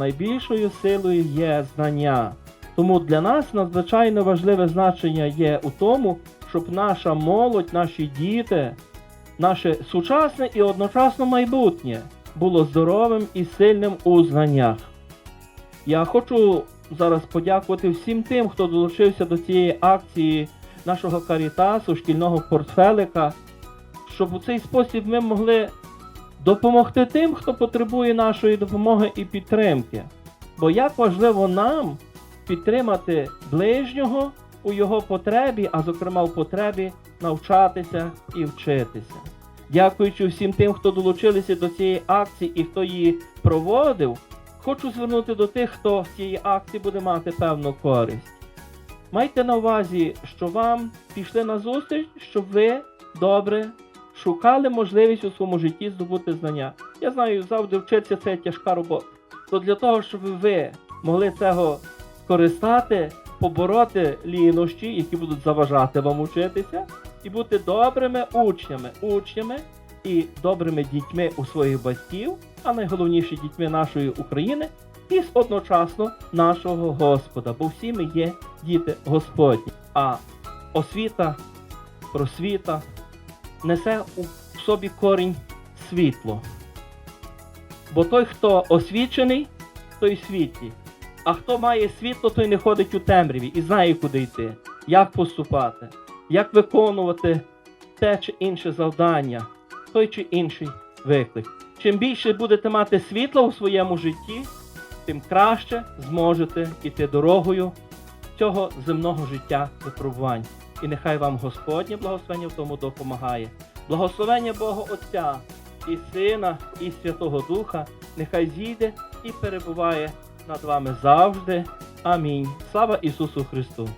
найбільшою силою є знання. Тому для нас надзвичайно важливе значення є у тому, щоб наша молодь, наші діти, наше сучасне і одночасно майбутнє було здоровим і сильним у знаннях. Я хочу зараз подякувати всім тим, хто долучився до цієї акції нашого карітасу, шкільного портфелика, щоб у цей спосіб ми могли допомогти тим, хто потребує нашої допомоги і підтримки. Бо як важливо нам підтримати ближнього у його потребі, а зокрема в потребі навчатися і вчитися. Дякуючи всім тим, хто долучилися до цієї акції і хто її проводив, хочу звернути до тих, хто з цієї акції буде мати певну користь. Майте на увазі, що вам пішли на зустріч, щоб ви добре шукали можливість у своєму житті здобути знання. Я знаю, завжди вчитися це тяжка робота. То для того, щоб ви могли цього скористати, побороти лінощі, які будуть заважати вам учитися, і бути добрими учнями, учнями і добрими дітьми у своїх батьків, а найголовніше дітьми нашої України, і одночасно нашого Господа, бо всі ми є діти Господні. А освіта, просвіта несе у собі корінь світло. Бо той, хто освічений, той світлі. А хто має світло, той не ходить у темряві і знає, куди йти, як поступати, як виконувати те чи інше завдання, той чи інший виклик. Чим більше будете мати світла у своєму житті, тим краще зможете йти дорогою цього земного життя випробувань. І нехай вам Господнє благословення в тому допомагає. Благословення Бога Отця і Сина, і Святого Духа, нехай зійде і перебуває над вами завжди. Амінь. Слава Ісусу Христу!